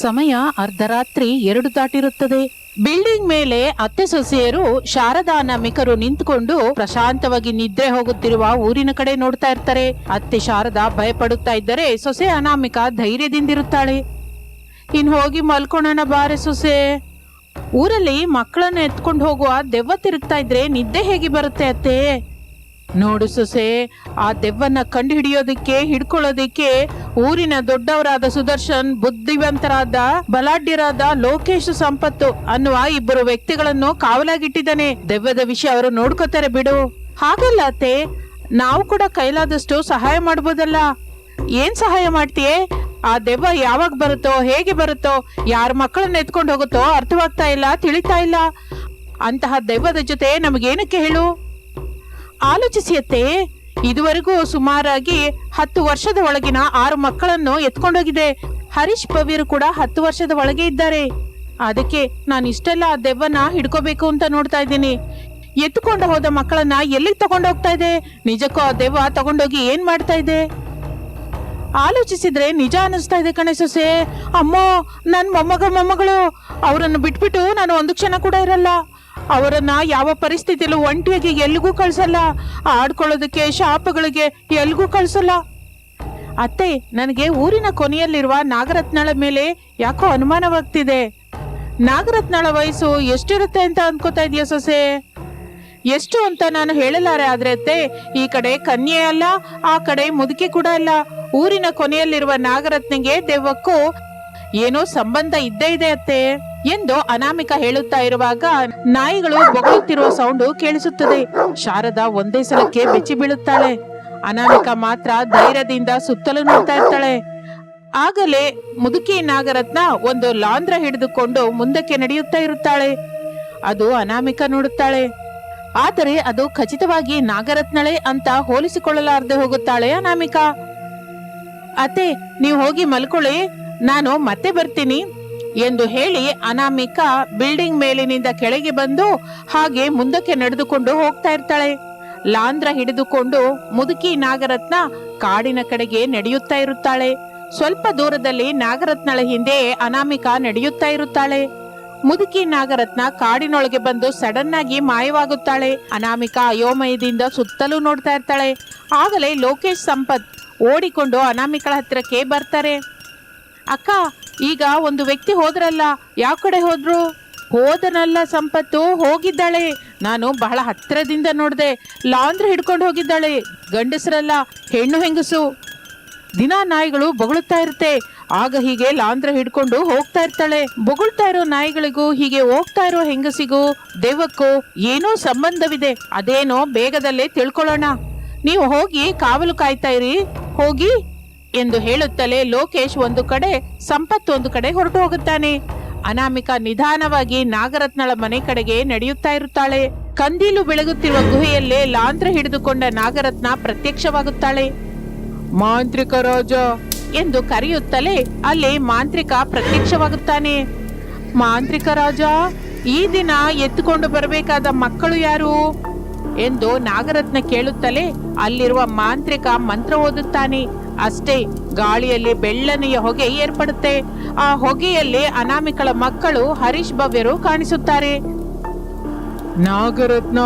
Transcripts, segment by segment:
ಸಮಯ ಅರ್ಧರಾತ್ರಿ ಎರಡು ದಾಟಿರುತ್ತದೆ. ಬಿಲ್ಡಿಂಗ್ ಮೇಲೆ ಅತ್ತೆ ಸೊಸೆಯರು ಶಾರದಾ ನಮಿಕರು ನಿಂತ್ಕೊಂಡು ಪ್ರಶಾಂತವಾಗಿ ನಿದ್ರೆ ಹೋಗುತ್ತಿರುವ ಊರಿನ ಕಡೆ ನೋಡ್ತಾ ಇರ್ತಾರೆ. ಅತ್ತೆ ಶಾರದಾ ಭಯಪಡುತ್ತಾ ಇದ್ದರೆ ಸೊಸೆ ಅನಾಮಿಕ ಧೈರ್ಯದಿಂದಿರುತ್ತಾಳೆ. ಇನ್ ಹೋಗಿ ಮಲ್ಕೊಳ್ಳೋಣ ಬಾರೆ ಸೊಸೆ. ಊರಲ್ಲಿ ಮಕ್ಕಳನ್ನ ಎತ್ಕೊಂಡು ಹೋಗುವ ದೆವ್ವ ತಿರುಗ್ತಾ ಇದ್ರೆ ನಿದ್ದೆ ಹೇಗೆ ಬರುತ್ತೆ ಅತ್ತೆ? ನೋಡು ಸೊಸೆ, ಆ ದೆವ್ವನ್ನ ಕಂಡು ಹಿಡಿಯೋದಕ್ಕೆ ಹಿಡ್ಕೊಳ್ಳೋದಿಕ್ಕೆ ಊರಿನ ದೊಡ್ಡವರಾದ ಸುದರ್ಶನ್, ಬುದ್ಧಿವಂತರಾದ ಬಲಾಢ್ಯರಾದ ಲೋಕೇಶ್ ಸಂಪತ್ತು ಅನ್ನುವ ಇಬ್ಬರು ವ್ಯಕ್ತಿಗಳನ್ನು ಕಾವಲಾಗಿಟ್ಟಿದ್ದಾನೆ. ದೆವ್ವದ ವಿಷಯ ಅವರು ನೋಡ್ಕೋತಾರೆ ಬಿಡು. ಹಾಗಲ್ಲ ಅತ್ತೆ, ನಾವು ಕೂಡ ಕೈಲಾದಷ್ಟು ಸಹಾಯ ಮಾಡ್ಬೋದಲ್ಲ. ಏನ್ ಸಹಾಯ ಮಾಡ್ತೀಯ? ಆ ದೆವ್ವ ಯಾವಾಗ ಬರುತ್ತೋ, ಹೇಗೆ ಬರುತ್ತೋ, ಯಾರ ಮಕ್ಕಳನ್ನ ಎತ್ಕೊಂಡು ಹೋಗುತ್ತೋ ಅರ್ಥವಾಗ್ತಾ ಇಲ್ಲ, ತಿಳಿತಾ ಇಲ್ಲ. ಅಂತಹ ದೆವ್ವದ ಜೊತೆ ನಮಗೇನಕ್ಕೆ ಹೇಳು? ಆಲೋಚಿಸಿಯತ್ತೆ. ಇದುವರೆಗೂ ಸುಮಾರಾಗಿ ಹತ್ತು ವರ್ಷದ ಒಳಗಿನ ಆರು ಮಕ್ಕಳನ್ನು ಎತ್ಕೊಂಡೋಗಿದೆ. ಹರೀಶ್ ಪವೀರ್ ಕೂಡ ಹತ್ತು ವರ್ಷದ ಒಳಗೆ ಇದ್ದಾರೆ. ಅದಕ್ಕೆ ನಾನು ಇಷ್ಟೆಲ್ಲ ಆ ದೆವ್ವನ ಹಿಡ್ಕೋಬೇಕು ಅಂತ ನೋಡ್ತಾ ಇದ್ದೀನಿ. ಎತ್ತುಕೊಂಡು ಹೋದ ಮಕ್ಕಳನ್ನ ಎಲ್ಲಿಗೆ ತಗೊಂಡೋಗ್ತಾ ಇದೆ? ನಿಜಕ್ಕೂ ಆ ದೆವ್ವ ತಗೊಂಡೋಗಿ ಏನ್ ಮಾಡ್ತಾ ಇದೆ? ಆಲೋಚಿಸಿದ್ರೆ ನಿಜ ಅನಿಸ್ತಾ ಇದೆ ಕಣೆ ಸೊಸೆ. ಅಮ್ಮೋ ನನ್ನ ಮೊಮ್ಮಗ ಮೊಮ್ಮಗಳು. ಅವರನ್ನು ಬಿಟ್ಬಿಟ್ಟು ನಾನು ಒಂದು ಕ್ಷಣ ಕೂಡ ಇರಲ್ಲ. ಅವರನ್ನ ಯಾವ ಪರಿಸ್ಥಿತಿಯಲ್ಲೂ ಒಂಟಿಯಾಗಿ ಎಲ್ಲಿಗೂ ಕಳ್ಸಲ್ಲ. ಆಡ್ಕೊಳ್ಳೋದಕ್ಕೆ, ಶಾಪಗಳಿಗೆ ಎಲ್ಲಿಗೂ ಕಳ್ಸಲ್ಲ. ಅತ್ತೆ, ನನಗೆ ಊರಿನ ಕೊನೆಯಲ್ಲಿರುವ ನಾಗರತ್ನಳ ಮೇಲೆ ಯಾಕೋ ಅನುಮಾನವಾಗ್ತಿದೆ. ನಾಗರತ್ನಳ ವಯಸ್ಸು ಎಷ್ಟಿರುತ್ತೆ ಅಂತ ಅನ್ಕೋತಾ ಇದೆಯಾ ಸೊಸೆ? ಎಷ್ಟು ಅಂತ ನಾನು ಹೇಳಲಾರೆ ಆದ್ರೆ ಅತ್ತೆ, ಈ ಕಡೆ ಕನ್ಯೆ ಅಲ್ಲ, ಆ ಕಡೆ ಮುದುಕಿ ಕೂಡ ಅಲ್ಲ. ಊರಿನ ಕೊನೆಯಲ್ಲಿರುವ ನಾಗರತ್ನಿಗೆ ದೆವ್ವಕ್ಕೂ ಏನೋ ಸಂಬಂಧ ಇದ್ದೇ ಇದೆ ಅತ್ತೆ. ಎಂದು ಅನಾಮಿಕ ಹೇಳುತ್ತಾ ಇರುವಾಗ ನಾಯಿಗಳು ಬೊಗಳುತ್ತಿರುವ ಸೌಂಡು ಕೇಳಿಸುತ್ತದೆ. ಶಾರದಾ ಒಂದೇ ಸಲಕ್ಕೆ ಬೆಚ್ಚಿ ಬೀಳುತ್ತಾಳೆ. ಅನಾಮಿಕ ಮಾತ್ರ ಧೈರ್ಯದಿಂದ ಸುತ್ತಲೂ ನೋಡ್ತಾ ಇರ್ತಾಳೆ. ಆಗಲೇ ಮುದುಕಿ ನಾಗರತ್ನ ಒಂದು ಲಾಂದ್ರ ಹಿಡಿದುಕೊಂಡು ಮುಂದಕ್ಕೆ ನಡೆಯುತ್ತಾ ಇರುತ್ತಾಳೆ. ಅದು ಅನಾಮಿಕ ನೋಡುತ್ತಾಳೆ. ಆದರೆ ಅದು ಖಚಿತವಾಗಿ ನಾಗರತ್ನಳೆ ಅಂತ ಹೋಲಿಸಿಕೊಳ್ಳಲಾರದೆ ಹೋಗುತ್ತಾಳೆ ಅನಾಮಿಕ. ಅತ್ತೆ, ನೀವು ಹೋಗಿ ಮಲ್ಕೊಳ್ಳಿ. ನಾನು ಮತ್ತೆ ಬರ್ತೀನಿ. ಎಂದು ಹೇಳಿ ಅನಾಮಿಕ ಬಿಲ್ಡಿಂಗ್ ಮೇಲಿನಿಂದ ಕೆಳಗೆ ಬಂದು ಹಾಗೆ ಮುಂದಕ್ಕೆ ನಡೆದುಕೊಂಡು ಹೋಗ್ತಾ ಇರ್ತಾಳೆ. ಲಾಂದ್ರ ಹಿಡಿದುಕೊಂಡು ಮುದುಕಿ ನಾಗರತ್ನ ಕಾಡಿನ ಕಡೆಗೆ ನಡೆಯುತ್ತಾ ಇರುತ್ತಾಳೆ. ಸ್ವಲ್ಪ ದೂರದಲ್ಲಿ ನಾಗರತ್ನಳ ಹಿಂದೆ ಅನಾಮಿಕ ನಡೆಯುತ್ತಾ ಇರುತ್ತಾಳೆ. ಮುದುಕಿ ನಾಗರತ್ನ ಕಾಡಿನೊಳಗೆ ಬಂದು ಸಡನ್ ಆಗಿ ಮಾಯವಾಗುತ್ತಾಳೆ. ಅನಾಮಿಕ ಅಯೋಮಯದಿಂದ ಸುತ್ತಲೂ ನೋಡ್ತಾ ಇರ್ತಾಳೆ. ಆಗಲೇ ಲೋಕೇಶ್ ಸಂಪತ್ ಓಡಿಕೊಂಡು ಅನಾಮಿಕಳ ಹತ್ರಕ್ಕೆ ಬರ್ತಾರೆ. ಅಕ್ಕ, ಈಗ ಒಂದು ವ್ಯಕ್ತಿ ಹೋದ್ರಲ್ಲ, ಯಾವ ಕಡೆ ಹೋದ್ರು? ಹೋದನಲ್ಲ ಸಂಪತ್ತು, ಹೋಗಿದ್ದಾಳೆ. ನಾನು ಬಹಳ ಹತ್ತಿರದಿಂದ ನೋಡಿದೆ ಲಾಂದ್ರ ಹಿಡ್ಕೊಂಡು ಹೋಗಿದ್ದಾಳೆ. ಗಂಡಸರಲ್ಲ, ಹೆಣ್ಣು ಹೆಂಗಸು. ದಿನ ನಾಯಿಗಳು ಬೊಗಳುತ್ತಾ ಇರುತ್ತೆ. ಆಗ ಹೀಗೆ ಲಾಂದ್ರ ಹಿಡ್ಕೊಂಡು ಹೋಗ್ತಾ ಇರ್ತಾಳೆ. ಬೊಗಳ್ತಾ ಇರೋ ನಾಯಿಗಳಿಗೂ, ಹೀಗೆ ಹೋಗ್ತಾ ಇರೋ ಹೆಂಗಸಿಗೂ ದೇವಕ್ಕೂ ಏನೋ ಸಂಬಂಧವಿದೆ. ಅದೇನೋ ಬೇಗದಲ್ಲೇ ತಿಳ್ಕೊಳ್ಳೋಣ. ನೀವು ಹೋಗಿ ಕಾವಲು ಕಾಯ್ತಾ ಇರಿ. ಹೋಗಿ ಎಂದು ಹೇಳುತ್ತಲೇ ಲೋಕೇಶ್ ಒಂದು ಕಡೆ ಸಂಪತ್ ಒಂದು ಕಡೆ ಹೊರಟು ಹೋಗುತ್ತಾನೆ. ಅನಾಮಿಕ ನಿಧಾನವಾಗಿ ನಾಗರತ್ನಳ ಮನೆ ಕಡೆಗೆ ನಡೆಯುತ್ತಾ ಇರುತ್ತಾಳೆ. ಕಂದೀಲು ಬೆಳಗುತ್ತಿರುವ ಗುಹೆಯಲ್ಲೇ ಲಾಂತ್ರ ಹಿಡಿದುಕೊಂಡ ನಾಗರತ್ನ ಪ್ರತ್ಯಕ್ಷವಾಗುತ್ತಾಳೆ. ಮಾಂತ್ರಿಕ ರಾಜ! ಎಂದು ಕರೆಯುತ್ತಲೇ ಅಲ್ಲಿ ಮಾಂತ್ರಿಕ ಪ್ರತ್ಯಕ್ಷವಾಗುತ್ತಾನೆ. ಮಾಂತ್ರಿಕ ರಾಜ! ಈ ದಿನ ಎತ್ತುಕೊಂಡು ಬರಬೇಕಾದ ಮಕ್ಕಳು ಯಾರು? ಎಂದು ನಾಗರತ್ನ ಕೇಳುತ್ತಲೇ ಅಲ್ಲಿರುವ ಮಾಂತ್ರಿಕ ಮಂತ್ರ ಓದುತ್ತಾನೆ. ಅಷ್ಟೇ ಗಾಳಿಯಲ್ಲಿ ಬೆಳ್ಳನೆಯ ಹೊಗೆ ಏರ್ಪಡುತ್ತೆ. ಆ ಹೊಗೆಯಲ್ಲಿ ಅನಾಮಿಕಳ ಮಕ್ಕಳು ಹರೀಶ್ ಭವ್ಯರು ಕಾಣಿಸುತ್ತಾರೆ. ನಾಗರತ್ನ,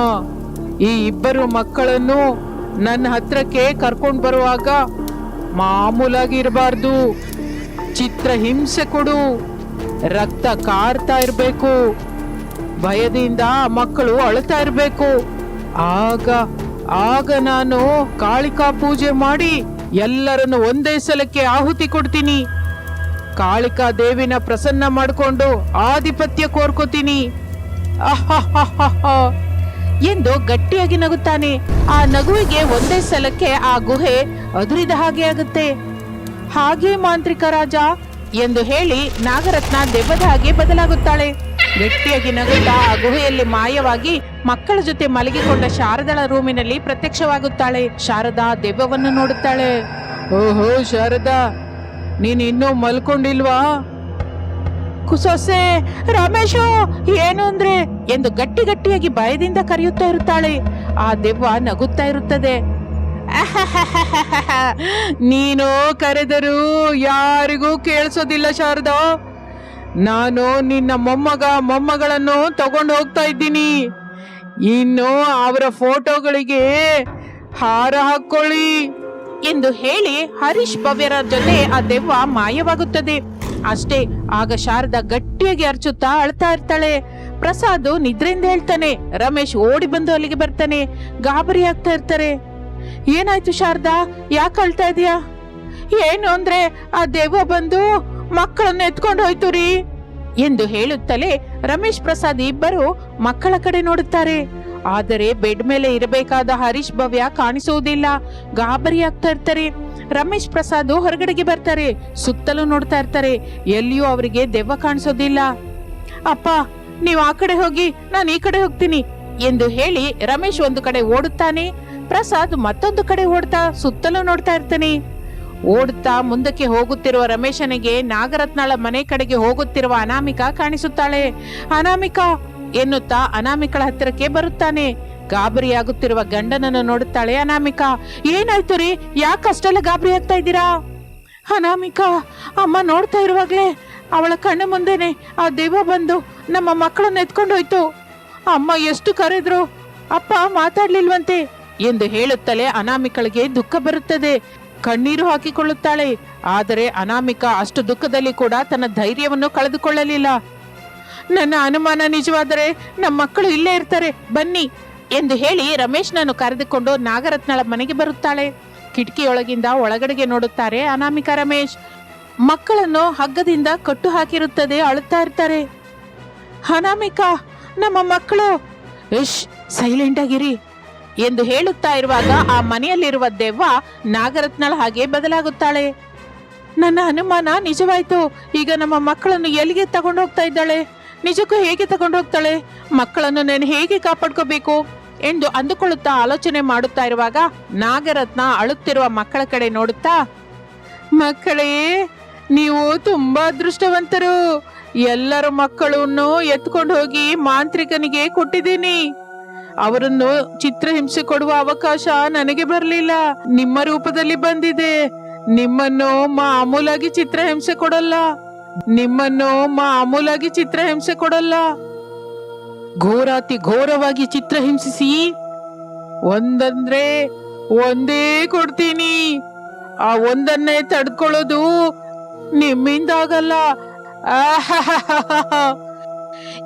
ಈ ಇಬ್ಬರು ಮಕ್ಕಳನ್ನು ನನ್ನ ಹತ್ರಕ್ಕೆ ಕರ್ಕೊಂಡು ಬರುವಾಗ ಮಾಮೂಲಾಗಿ ಇರಬಾರ್ದು. ಚಿತ್ರ ಹಿಂಸೆ ಕೊಡು. ರಕ್ತ ಕಾರ್ತಾ ಇರಬೇಕು. ಭಯದಿಂದ ಮಕ್ಕಳು ಅಳತಾ ಇರಬೇಕು. ಆಗ ಆಗ ನಾನು ಕಾಳಿಕಾ ಪೂಜೆ ಮಾಡಿ ಎಲ್ಲರನ್ನು ಒಂದೇ ಸಲಕ್ಕೆ ಆಹುತಿ ಕೊಡ್ತೀನಿ. ಕಾಳಿಕಾ ದೇವಿನ ಪ್ರಸನ್ನ ಮಾಡಿಕೊಂಡು ಆಧಿಪತ್ಯ ಕೋರ್ಕೋತೀನಿ. ಎಂದು ಗಟ್ಟಿಯಾಗಿ ನಗುತ್ತಾನೆ. ಆ ನಗುವಿಗೆ ಒಂದೇ ಸಲಕ್ಕೆ ಆ ಗುಹೆ ಅದುರಿದ ಹಾಗೆ ಆಗುತ್ತೆ. ಹಾಗೆ ಮಾಂತ್ರಿಕ ರಾಜ ಎಂದು ಹೇಳಿ ನಾಗರತ್ನ ದೆವ್ವದ ಹಾಗೆ ಬದಲಾಗುತ್ತಾಳೆ. ಗಟ್ಟಿಯಾಗಿ ನಗುತ್ತಾ ಆ ಗುಹೆಯಲ್ಲಿ ಮಾಯವಾಗಿ ಮಕ್ಕಳ ಜೊತೆ ಮಲಗಿಕೊಂಡ ಶಾರದಳ ರೂಮಿನಲ್ಲಿ ಪ್ರತ್ಯಕ್ಷವಾಗುತ್ತಾಳೆ. ಶಾರದಾ ದೆವ್ವವನ್ನು ನೋಡುತ್ತಾಳೆ. ಓಹೋ ಶಾರದಾ, ನೀನ್ ಇನ್ನೂ ಮಲ್ಕೊಂಡಿಲ್ವಾ? ಕುಸೊಸೆ, ರಮೇಶು, ಏನು ಅಂದ್ರೆ? ಎಂದು ಗಟ್ಟಿ ಗಟ್ಟಿಯಾಗಿ ಭಯದಿಂದ ಕರೆಯುತ್ತಾ ಇರುತ್ತಾಳೆ. ಆ ದೆವ್ವ ನಗುತ್ತಾ ಇರುತ್ತದೆ. ನೀನು ಕರೆದರೂ ಯಾರಿಗೂ ಕೇಳಿಸೋದಿಲ್ಲ ಶಾರದಾ. ನಾನು ನಿನ್ನ ಮೊಮ್ಮಗ, ಮೊಮ್ಮಗಳನ್ನು ತಗೊಂಡು ಹೋಗ್ತಾ ಇದ್ದೀನಿ. ಇನ್ನು ಅವರ ಫೋಟೋಗಳಿಗೆ ಹಾರ ಹಾಕೊಳ್ಳಿ. ಎಂದು ಹೇಳಿ ಹರೀಶ್ ಭವ್ಯರ ಜೊತೆ ಆ ದೆವ್ವ ಮಾಯವಾಗುತ್ತದೆ. ಅಷ್ಟೇ, ಆಗ ಶಾರದಾ ಗಟ್ಟಿಯಾಗಿ ಅರ್ಚುತ್ತಾ ಅಳ್ತಾ ಇರ್ತಾಳೆ. ಪ್ರಸಾದ್ ನಿದ್ರೆಯಿಂದ ಹೇಳ್ತಾನೆ, ರಮೇಶ್ ಓಡಿ ಬಂದು ಅಲ್ಲಿಗೆ ಬರ್ತಾನೆ, ಗಾಬರಿ ಆಗ್ತಾ ಇರ್ತಾರೆ. ಏನಾಯ್ತು ಶಾರದಾ, ಯಾಕೆ ಅಳ್ತಾ ಇದೀಯಾ? ಏನು ಅಂದ್ರೆ ಆ ದೆವ್ವ ಬಂದು ಮಕ್ಕಳನ್ನ ಎತ್ಕೊಂಡು ಹೋಯ್ತು ರೀ. ಎಂದು ಹೇಳುತ್ತಲೇ ರಮೇಶ್ ಪ್ರಸಾದ್ ಇಬ್ಬರು ಮಕ್ಕಳ ಕಡೆ ನೋಡುತ್ತಾರೆ. ಆದರೆ ಬೆಡ್ ಮೇಲೆ ಇರಬೇಕಾದ ಹರೀಶ್ ಭವ್ಯ ಕಾಣಿಸುವುದಿಲ್ಲ. ಗಾಬರಿ ಆಗ್ತಾ ಇರ್ತಾರೆ. ರಮೇಶ್ ಪ್ರಸಾದ್ ಹೊರಗಡೆಗೆ ಬರ್ತಾರೆ. ಸುತ್ತಲೂ ನೋಡ್ತಾ ಇರ್ತಾರೆ. ಎಲ್ಲಿಯೂ ಅವರಿಗೆ ದೆವ್ವ ಕಾಣಿಸೋದಿಲ್ಲ. ಅಪ್ಪ, ನೀವು ಆ ಕಡೆ ಹೋಗಿ, ನಾನು ಈ ಕಡೆ ಹೋಗ್ತೀನಿ ಎಂದು ಹೇಳಿ ರಮೇಶ್ ಒಂದು ಕಡೆ ಓಡುತ್ತಾನೆ. ಪ್ರಸಾದ್ ಮತ್ತೊಂದು ಕಡೆ ಓಡ್ತಾ ಸುತ್ತಲೂ ನೋಡ್ತಾ ಇರ್ತಾನೆ. ಓಡುತ್ತಾ ಮುಂದಕ್ಕೆ ಹೋಗುತ್ತಿರುವ ರಮೇಶನಿಗೆ ನಾಗರತ್ನಳ ಮನೆ ಕಡೆಗೆ ಹೋಗುತ್ತಿರುವ ಅನಾಮಿಕಾ ಕಾಣಿಸುತ್ತಾಳೆ. ಅನಾಮಿಕಾ ಎನ್ನುತ್ತಾ ಅನಾಮಿಕಳ ಹತ್ತಿರಕ್ಕೆ ಬರುತ್ತಾನೆ. ಗಾಬರಿಯಾಗುತ್ತಿರುವ ಗಂಡನನ್ನು ನೋಡುತ್ತಾಳೆ ಅನಾಮಿಕಾ. ಏನಾಯ್ತು ರೀ? ಯಾಕೆ ಅಷ್ಟೆಲ್ಲ ಗಾಬರಿ ಆಗ್ತಾ ಇದ್ದೀರಾ? ಅನಾಮಿಕಾ, ಅಮ್ಮ ನೋಡ್ತಾ ಇರುವಾಗಲೇ ಅವಳ ಕಣ್ಣು ಮುಂದೆನೆ ಆ ದೇವ ಬಂದು ನಮ್ಮ ಮಕ್ಕಳನ್ನು ಎತ್ಕೊಂಡು ಹೋಯ್ತು. ಅಮ್ಮ ಎಷ್ಟು ಕರೆದ್ರು, ಅಪ್ಪ, ಮಾತಾಡ್ಲಿಲ್ವಂತೆ ಎಂದು ಹೇಳುತ್ತಲೇ ಅನಾಮಿಕಳಿಗೆ ದುಃಖ ಬರುತ್ತದೆ. ಕಣ್ಣೀರು ಹಾಕಿಕೊಳ್ಳುತ್ತಾಳೆ. ಆದರೆ ಅನಾಮಿಕಾ ಅಷ್ಟು ದುಃಖದಲ್ಲಿ ಕೂಡ ತನ್ನ ಧೈರ್ಯವನ್ನು ಕಳೆದುಕೊಳ್ಳಲಿಲ್ಲ. ನನ್ನ ಅನುಮಾನ ನಿಜವಾದರೆ ನಮ್ಮ ಮಕ್ಕಳು ಇಲ್ಲೇ ಇರ್ತಾರೆ, ಬನ್ನಿ ಎಂದು ಹೇಳಿ ರಮೇಶ್ನನ್ನು ಕರೆದುಕೊಂಡು ನಾಗರತ್ನಳ ಮನೆಗೆ ಬರುತ್ತಾಳೆ. ಕಿಟಕಿಯೊಳಗಿಂದ ಒಳಗಡೆಗೆ ನೋಡುತ್ತಾರೆ ಅನಾಮಿಕಾ ರಮೇಶ್. ಮಕ್ಕಳನ್ನು ಹಗ್ಗದಿಂದ ಕಟ್ಟು ಹಾಕಿರುತ್ತದೆ ಅಳುತ್ತಾ ಇರ್ತಾರೆ. ಅನಾಮಿಕ, ನಮ್ಮ ಮಕ್ಕಳು! ಇಶ್ ಸೈಲೆಂಟ್ ಆಗಿರಿ. ಎಂದು ಹೇಳುತ್ತಾ ಇರುವಾಗ ಆ ಮನೆಯಲ್ಲಿರುವ ದೆವ್ವ ನಾಗರತ್ನಳ ಹಾಗೆ ಬದಲಾಗುತ್ತಾಳೆ. ನನ್ನ ಅನುಮಾನ ನಿಜವಾಯ್ತು. ಈಗ ನಮ್ಮ ಮಕ್ಕಳನ್ನು ಎಲ್ಲಿಗೆ ತಗೊಂಡು ಹೋಗ್ತಾ ಇದ್ದಾಳೆ? ನಿಜಕ್ಕೂ ಹೇಗೆ ತಗೊಂಡು ಹೋಗ್ತಾಳೆ ಮಕ್ಕಳನ್ನು ನಾನು ಹೇಗೆ ಕಾಪಾಡ್ಕೋಬೇಕು? ಎಂದು ಅಂದುಕೊಳ್ಳುತ್ತಾ ಆಲೋಚನೆ ಮಾಡುತ್ತಾ ಇರುವಾಗ ನಾಗರತ್ನ ಅಳುತ್ತಿರುವ ಮಕ್ಕಳ ಕಡೆ ನೋಡುತ್ತಾ, ಮಕ್ಕಳೇ, ನೀವು ತುಂಬಾ ಅದೃಷ್ಟವಂತರು. ಎಲ್ಲರ ಮಕ್ಕಳನ್ನು ಎತ್ಕೊಂಡು ಹೋಗಿ ಮಾಂತ್ರಿಕನಿಗೆ ಕೊಟ್ಟಿದ್ದೀನಿ. ಅವರನ್ನು ಚಿತ್ರಹಿಂಸೆ ಕೊಡುವ ಅವಕಾಶ ನನಗೆ ಬರಲಿಲ್ಲ. ನಿಮ್ಮ ರೂಪದಲ್ಲಿ ಬಂದಿದೆ. ನಿಮ್ಮನ್ನು ಮಾಮೂಲಾಗಿ ಚಿತ್ರಹಿಂಸೆ ಕೊಡಲ್ಲ. ನಿಮ್ಮನ್ನು ಮಾಮೂಲಾಗಿ ಚಿತ್ರಹಿಂಸೆ ಕೊಡಲ್ಲ. ಘೋರಾತಿ ಘೋರವಾಗಿ ಚಿತ್ರಹಿಂಸಿಸಿ ಒಂದಂದ್ರೆ ಒಂದೇ ಕೊಡ್ತೀನಿ. ಆ ಒಂದನ್ನೇ ತಡ್ಕೊಳ್ಳೋದು ನಿಮ್ಮಿಂದಾಗಲ್ಲ.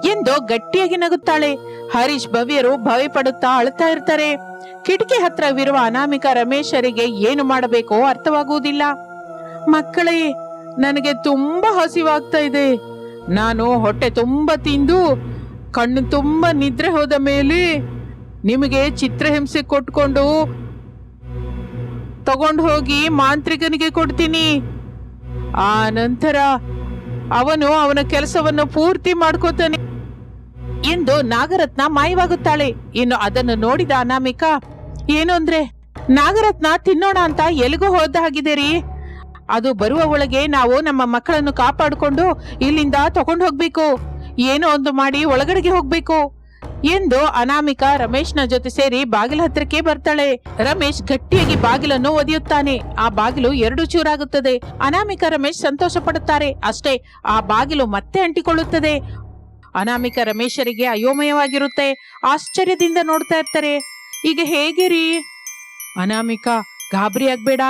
ಎಂದು ಗಟ್ಟಿಯಾಗಿ ನಗುತ್ತಾಳೆ. ಹರೀಶ್ ಭವ್ಯರು ಭಯಪಡುತ್ತಾ ಅಳ್ತಾ ಇರ್ತಾರೆ. ಕಿಟಕಿ ಹತ್ರವಿರುವ ಅನಾಮಿಕ ರಮೇಶರಿಗೆ ಏನು ಮಾಡಬೇಕೋ ಅರ್ಥವಾಗುವುದಿಲ್ಲ. ಮಕ್ಕಳೇ, ನನಗೆ ತುಂಬಾ ಹಸಿವಾಗ್ತಾ ಇದೆ. ನಾನು ಹೊಟ್ಟೆ ತುಂಬಾ ತಿಂದು, ಕಣ್ಣು ತುಂಬಾ ನಿದ್ರೆ ಹೋದ ಮೇಲೆ ನಿಮಗೆ ಚಿತ್ರಹಿಂಸೆ ಕೊಟ್ಕೊಂಡು ತಗೊಂಡು ಹೋಗಿ ಮಾಂತ್ರಿಕನಿಗೆ ಕೊಡ್ತೀನಿ. ಆ ನಂತರ ಅವನು ಅವನ ಕೆಲಸವನ್ನು ಪೂರ್ತಿ ಮಾಡ್ಕೋತಾನೆ. ಎಂದು ನಾಗರತ್ನ ಮಾಯವಾಗುತ್ತಾಳೆ. ಇನ್ನು ಅದನ್ನು ನೋಡಿದ ಅನಾಮಿಕಾ, ಏನು ಅಂದ್ರೆ? ನಾಗರತ್ನ ತಿನ್ನೋಣ ಅಂತ ಎಲ್ಲಿಗೂ ಹೋದ ಹಾಗಿದೆ ರೀ ಅದು ಬರುವ ಒಳಗೆ ನಾವು ನಮ್ಮ ಮಕ್ಕಳನ್ನು ಕಾಪಾಡಿಕೊಂಡು ಇಲ್ಲಿಂದ ತಗೊಂಡು ಹೋಗ್ಬೇಕು. ಏನೋ ಒಂದು ಮಾಡಿ ಒಳಗಡೆಗೆ ಹೋಗ್ಬೇಕು. ಎಂದು ಅನಾಮಿಕಾ ರಮೇಶ್ನ ಜೊತೆ ಸೇರಿ ಬಾಗಿಲ ಹತ್ರಕ್ಕೆ ಬರ್ತಾಳೆ. ರಮೇಶ್ ಗಟ್ಟಿಯಾಗಿ ಬಾಗಿಲನ್ನು ಒದೆಯುತ್ತಾನೆ. ಆ ಬಾಗಿಲು ಎರಡು ಚೂರಾಗುತ್ತದೆ. ಅನಾಮಿಕಾ ರಮೇಶ್ ಸಂತೋಷ ಪಡುತ್ತಾರೆ ಅಷ್ಟೇ, ಆ ಬಾಗಿಲು ಮತ್ತೆ ಅಂಟಿಕೊಳ್ಳುತ್ತದೆ. ಅನಾಮಿಕ ರಮೇಶರಿಗೆ ಅಯೋಮಯವಾಗಿರುತ್ತೆ. ಆಶ್ಚರ್ಯದಿಂದ ನೋಡ್ತಾ ಇರ್ತಾರೆ. ಈಗ ಹೇಗೆ ರೀ ಅನಾಮಿಕ, ಗಾಬರಿ ಆಗ್ಬೇಡ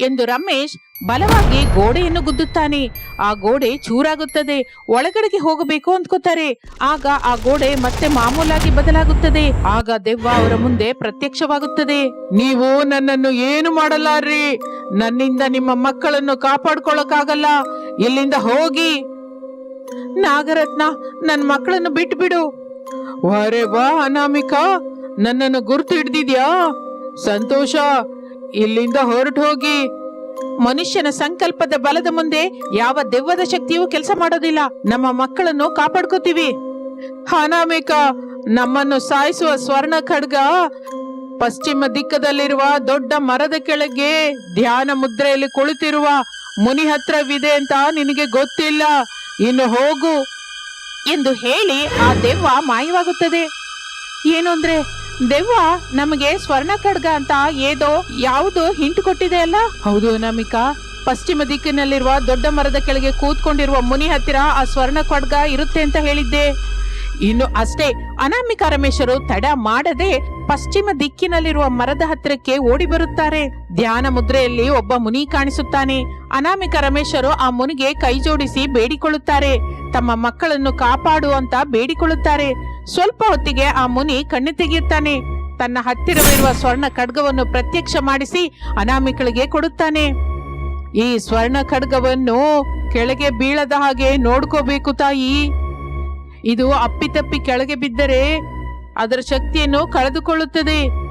ಎಂದು ರಮೇಶ್ ಬಲವಾಗಿ ಗೋಡೆಯನ್ನು ಗುದ್ದುತ್ತಾನೆ. ಆ ಗೋಡೆ ಚೂರಾಗುತ್ತದೆ. ಒಳಗಡೆಗೆ ಹೋಗಬೇಕು ಅಂದ್ಕೋತಾರೆ. ಆಗ ಆ ಗೋಡೆ ಮತ್ತೆ ಮಾಮೂಲಾಗಿ ಬದಲಾಗುತ್ತದೆ. ಆಗ ದೆವ್ವ ಅವರ ಮುಂದೆ ಪ್ರತ್ಯಕ್ಷವಾಗುತ್ತದೆ. ನೀವು ನನ್ನನ್ನು ಏನು ಮಾಡಲಾರ್ರಿ? ನನ್ನಿಂದ ನಿಮ್ಮ ಮಕ್ಕಳನ್ನು ಕಾಪಾಡ್ಕೊಳಕಾಗಲ್ಲ ಇಲ್ಲಿಂದ ಹೋಗಿ. ನಾಗರತ್ನ ನನ್ನ ಮಕ್ಕಳನ್ನು ಬಿಟ್ಟು ಬಿಡು ವಾರೆ ವಾ ಅನಾಮಿಕಾ, ನನ್ನನ್ನು ಗುರ್ತು ಹಿಡ್ದಿದ್ಯಾ ಸಂತೋಷ, ಇಲ್ಲಿಂದ ಹೊರಟು ಹೋಗಿ ಮನುಷ್ಯನ ಸಂಕಲ್ಪದ ಬಲದ ಮುಂದೆ ಯಾವ ದೆವ್ವದ ಶಕ್ತಿಯೂ ಕೆಲಸ ಮಾಡೋದಿಲ್ಲ. ನಮ್ಮ ಮಕ್ಕಳನ್ನು ಕಾಪಾಡ್ಕೋತೀವಿ. ಅನಾಮಿಕ, ನಮ್ಮನ್ನು ಸಾಯಿಸುವ ಸ್ವರ್ಣ ಖಡ್ಗ ಪಶ್ಚಿಮ ದಿಕ್ಕದಲ್ಲಿರುವ ದೊಡ್ಡ ಮರದ ಕೆಳಗೆ ಧ್ಯಾನ ಮುದ್ರೆಯಲ್ಲಿ ಕುಳಿತಿರುವ ಮುನಿ ಹತ್ರವಿದೆ ಅಂತ ನಿನಗೆ ಗೊತ್ತಿಲ್ಲ. ಇನ್ನು ಹೋಗು ಎಂದು ಹೇಳಿ ಆ ದೆವ್ವ ಮಾಯವಾಗುತ್ತದೆ. ಏನು ಅಂದ್ರೆ, ದೆವ್ವ ನಮಗೆ ಸ್ವರ್ಣ ಖಡ್ಗ ಅಂತ ಏದೋ ಯಾವುದು ಹಿಂಟು ಕೊಟ್ಟಿದೆ ಅಲ್ಲ? ಹೌದು ನಮಿಕಾ ಪಶ್ಚಿಮ ದಿಕ್ಕಿನಲ್ಲಿರುವ ದೊಡ್ಡ ಮರದ ಕೆಳಗೆ ಕೂತ್ಕೊಂಡಿರುವ ಮುನಿ ಹತ್ತಿರ ಆ ಸ್ವರ್ಣ ಖಡ್ಗ ಇರುತ್ತೆ ಅಂತ ಹೇಳಿದ್ದೆ. ಇನ್ನು ಅಷ್ಟೇ ಅನಾಮಿಕಾ ರಮೇಶರು ತಡ ಮಾಡದೆ ಪಶ್ಚಿಮ ದಿಕ್ಕಿನಲ್ಲಿರುವ ಮರದ ಹತ್ತಿರಕ್ಕೆ ಓಡಿ ಬರುತ್ತಾರೆ. ಧ್ಯಾನ ಮುದ್ರೆಯಲ್ಲಿ ಒಬ್ಬ ಮುನಿ ಕಾಣಿಸುತ್ತಾನೆ. ಅನಾಮಿಕ ರಮೇಶರು ಆ ಮುನಿಗೆ ಕೈ ಜೋಡಿಸಿ ಬೇಡಿಕೊಳ್ಳುತ್ತಾರೆ. ತಮ್ಮ ಮಕ್ಕಳನ್ನು ಕಾಪಾಡು ಅಂತ ಬೇಡಿಕೊಳ್ಳುತ್ತಾರೆ. ಸ್ವಲ್ಪ ಹೊತ್ತಿಗೆ ಆ ಮುನಿ ಕಣ್ಣು ತೆಗೆಯುತ್ತಾನೆ. ತನ್ನ ಹತ್ತಿರವಿರುವ ಸ್ವರ್ಣ ಖಡ್ಗವನ್ನು ಪ್ರತ್ಯಕ್ಷ ಮಾಡಿಸಿ ಅನಾಮಿಕಳಿಗೆ ಕೊಡುತ್ತಾನೆ. ಈ ಸ್ವರ್ಣ ಖಡ್ಗವನ್ನು ಕೆಳಗೆ ಬೀಳದ ಹಾಗೆ ನೋಡ್ಕೋಬೇಕು ತಾಯಿ. ಇದು ಅಪ್ಪಿತಪ್ಪಿ ಕೆಳಗೆ ಬಿದ್ದರೆ ಅದರ ಶಕ್ತಿಯನ್ನು ಕಳೆದುಕೊಳ್ಳುತ್ತದೆ.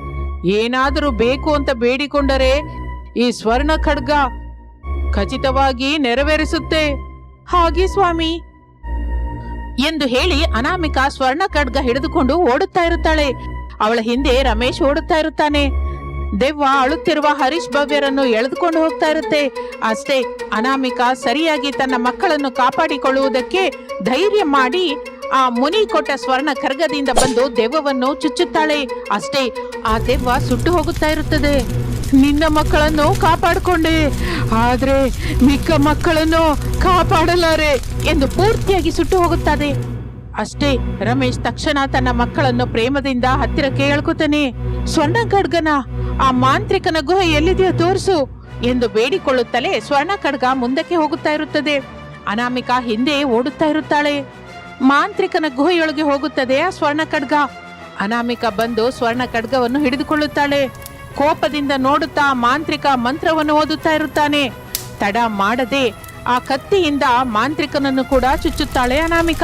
ಏನಾದರೂ ಬೇಕು ಅಂತ ಬೇಡಿಕೊಂಡರೆ ಈ ಸ್ವರ್ಣ ಖಡ್ಗ ಖಚಿತವಾಗಿ ನೆರವೇರಿಸುತ್ತೆ. ಹಾಗೆ ಸ್ವಾಮಿ. ಎಂದು ಹೇಳಿ ಅನಾಮಿಕಾ ಸ್ವರ್ಣ ಖಡ್ಗ ಹಿಡಿದುಕೊಂಡು ಓಡುತ್ತಾ ಇರುತ್ತಾಳೆ. ಅವಳ ಹಿಂದೆ ರಮೇಶ್ ಓಡುತ್ತಾ ಇರುತ್ತಾನೆ. ದೆವ್ವ ಅಳುತ್ತಿರುವ ಹರೀಶ್ ಭವ್ಯರನ್ನು ಎಳೆದುಕೊಂಡು ಹೋಗ್ತಾ ಇರುತ್ತೆ. ಅಷ್ಟೇ ಅನಾಮಿಕಾ ಸರಿಯಾಗಿ ತನ್ನ ಮಕ್ಕಳನ್ನು ಕಾಪಾಡಿಕೊಳ್ಳುವುದಕ್ಕೆ ಧೈರ್ಯ ಮಾಡಿ ಆ ಮುನಿ ಕೊಟ್ಟ ಸ್ವರ್ಣ ಖರ್ಗದಿಂದ ಬಂದು ದೆವ್ವವನ್ನು ಚುಚ್ಚುತ್ತಾಳೆ. ಅಷ್ಟೇ ಆ ದೆವ್ವ ಸುಟ್ಟು ಹೋಗುತ್ತಾ ಇರುತ್ತದೆ. ನಿನ್ನ ಮಕ್ಕಳನ್ನು ಕಾಪಾಡಿಕೊಂಡೆ. ಆದ್ರೆ ಮಿಕ್ಕ ಮಕ್ಕಳನ್ನು ಕಾಪಾಡಲಾರೆ ಎಂದು ಪೂರ್ತಿಯಾಗಿ ಸುಟ್ಟು ಹೋಗುತ್ತದೆ ಅಷ್ಟೇ ರಮೇಶ್ ತಕ್ಷಣ ತನ್ನ ಮಕ್ಕಳನ್ನು ಪ್ರೇಮದಿಂದ ಹತ್ತಿರಕ್ಕೆ ಹೇಳ್ಕೊತಾನೆ ಸ್ವರ್ಣ ಖಡ್ಗನ, ಆ ಮಾಂತ್ರಿಕನ ಗುಹೆ ಎಲ್ಲಿದೆಯೋ ತೋರಿಸು ಎಂದು ಬೇಡಿಕೊಳ್ಳುತ್ತಲೇ ಸ್ವರ್ಣ ಖಡ್ಗ ಮುಂದಕ್ಕೆ ಹೋಗುತ್ತಾ ಇರುತ್ತದೆ. ಅನಾಮಿಕಾ ಹಿಂದೆ ಓಡುತ್ತಾ ಇರುತ್ತಾಳೆ. ಮಾಂತ್ರಿಕನ ಗುಹೆಯೊಳಗೆ ಹೋಗುತ್ತದೆ. ಆ ಸ್ವರ್ಣ ಖಡ್ಗ ಅನಾಮಿಕ ಬಂದು ಸ್ವರ್ಣ ಖಡ್ಗವನ್ನು ಹಿಡಿದುಕೊಳ್ಳುತ್ತಾಳೆ. ಕೋಪದಿಂದ ನೋಡುತ್ತಾ ಮಾಂತ್ರಿಕ ಮಂತ್ರವನ್ನು ಓದುತ್ತಾ ಇರುತ್ತಾನೆ. ತಡ ಮಾಡದೆ ಆ ಕತ್ತಿಯಿಂದ ಮಾಂತ್ರಿಕನನ್ನು ಕೂಡ ಚುಚ್ಚುತ್ತಾಳೆ ಅನಾಮಿಕ.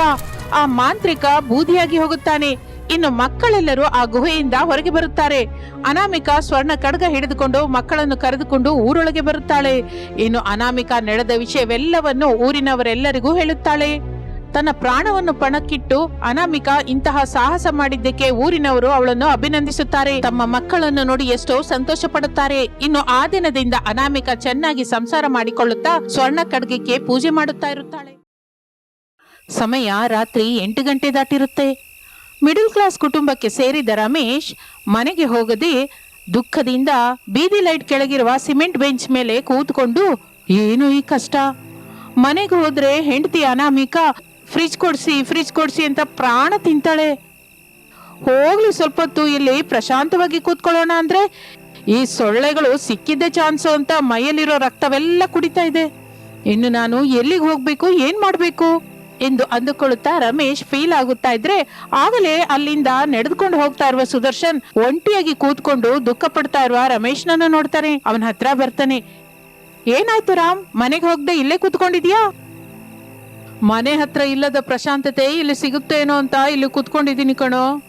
ಆ ಮಾಂತ್ರಿಕ ಬೂದಿಯಾಗಿ ಹೋಗುತ್ತಾನೆ. ಇನ್ನು ಮಕ್ಕಳೆಲ್ಲರೂ ಆ ಗುಹೆಯಿಂದ ಹೊರಗೆ ಬರುತ್ತಾರೆ. ಅನಾಮಿಕ ಸ್ವರ್ಣ ಕಡ್ಗ ಹಿಡಿದುಕೊಂಡು ಮಕ್ಕಳನ್ನು ಕರೆದುಕೊಂಡು ಊರೊಳಗೆ ಬರುತ್ತಾಳೆ. ಇನ್ನು ಅನಾಮಿಕ ನಡೆದ ವಿಷಯವೆಲ್ಲವನ್ನು ಊರಿನವರೆಲ್ಲರಿಗೂ ಹೇಳುತ್ತಾಳೆ. ತನ್ನ ಪ್ರಾಣವನ್ನು ಪಣಕ್ಕಿಟ್ಟು ಅನಾಮಿಕಾ ಇಂತಹ ಸಾಹಸ ಮಾಡಿದ್ದಕ್ಕೆ ಊರಿನವರು ಅವಳನ್ನು ಅಭಿನಂದಿಸುತ್ತಾರೆ. ತಮ್ಮ ಮಕ್ಕಳನ್ನು ನೋಡಿ ಎಷ್ಟೋ ಸಂತೋಷ ಪಡುತ್ತಾರೆ ಇನ್ನು ಆ ದಿನದಿಂದ ಅನಾಮಿಕಾ ಚೆನ್ನಾಗಿ ಸಂಸಾರ ಮಾಡಿಕೊಳ್ಳುತ್ತಾ ಸ್ವರ್ಣ ಕಡ್ಗಕ್ಕೆ ಪೂಜೆ ಮಾಡುತ್ತಾ ಇರುತ್ತಾಳೆ. ಸಮಯ ರಾತ್ರಿ ಎಂಟು ಗಂಟೆ ದಾಟಿರುತ್ತೆ. ಮಿಡಲ್ ಕ್ಲಾಸ್ ಕುಟುಂಬಕ್ಕೆ ಸೇರಿದ ರಮೇಶ್ ಮನೆಗೆ ಹೋಗದೆ ದುಃಖದಿಂದ ಬೀದಿ ಲೈಟ್ ಕೆಳಗಿರುವ ಸಿಮೆಂಟ್ ಬೆಂಚ್ ಮೇಲೆ ಕೂತ್ಕೊಂಡು, ಏನು ಈ ಕಷ್ಟ? ಮನೆಗೆ ಹೋದ್ರೆ ಹೆಂಡತಿ ಅನಾಮಿಕಾ ಫ್ರಿಜ್ ಕೊಡ್ಸಿ ಫ್ರಿಜ್ ಕೊಡ್ಸಿ ಅಂತ ಪ್ರಾಣ ತಿಂತಾಳೆ. ಹೋಗ್ಲಿ ಸ್ವಲ್ಪ ಹೊತ್ತು ಇಲ್ಲಿ ಪ್ರಶಾಂತವಾಗಿ ಕೂತ್ಕೊಳ್ಳೋಣ ಅಂದ್ರೆ ಈ ಸೊಳ್ಳೆಗಳು ಸಿಕ್ಕಿದ್ದೆ ಚಾನ್ಸು ಅಂತ ಮೈಯಲ್ಲಿರೋ ರಕ್ತವೆಲ್ಲ ಕುಡಿತಾ ಇದೆ. ಇನ್ನು ನಾನು ಎಲ್ಲಿಗೆ ಹೋಗ್ಬೇಕು, ಏನ್ ಮಾಡ್ಬೇಕು? ಎಂದು ಅಂದುಕೊಳ್ಳುತ್ತಾ ರಮೇಶ್ ಫೀಲ್ ಆಗುತ್ತಾ ಇದ್ರೆ ಆಗಲೇ ಅಲ್ಲಿಂದ ನಡೆದುಕೊಂಡು ಹೋಗ್ತಾ ಇರುವ ಸುದರ್ಶನ್ ಒಂಟಿಯಾಗಿ ಕೂತ್ಕೊಂಡು ದುಃಖ ಪಡ್ತಾ ಇರುವ ರಮೇಶ್ನನ್ನ ನೋಡ್ತಾನೆ. ಅವನ ಹತ್ರ ಬರ್ತಾನೆ. ಏನಾಯ್ತು ರಾಮ್? ಮನೆಗೆ ಹೋಗ್ದೆ ಇಲ್ಲೇ ಕೂತ್ಕೊಂಡಿದ್ಯಾ? ಮನೆ ಹತ್ರ ಇಲ್ಲದ ಪ್ರಶಾಂತತೆ ಇಲ್ಲಿ ಸಿಗುತ್ತೇನೋ ಅಂತ ಇಲ್ಲಿ ಕುತ್ಕೊಂಡಿದ್ದೀನಿ ಕಣೋ.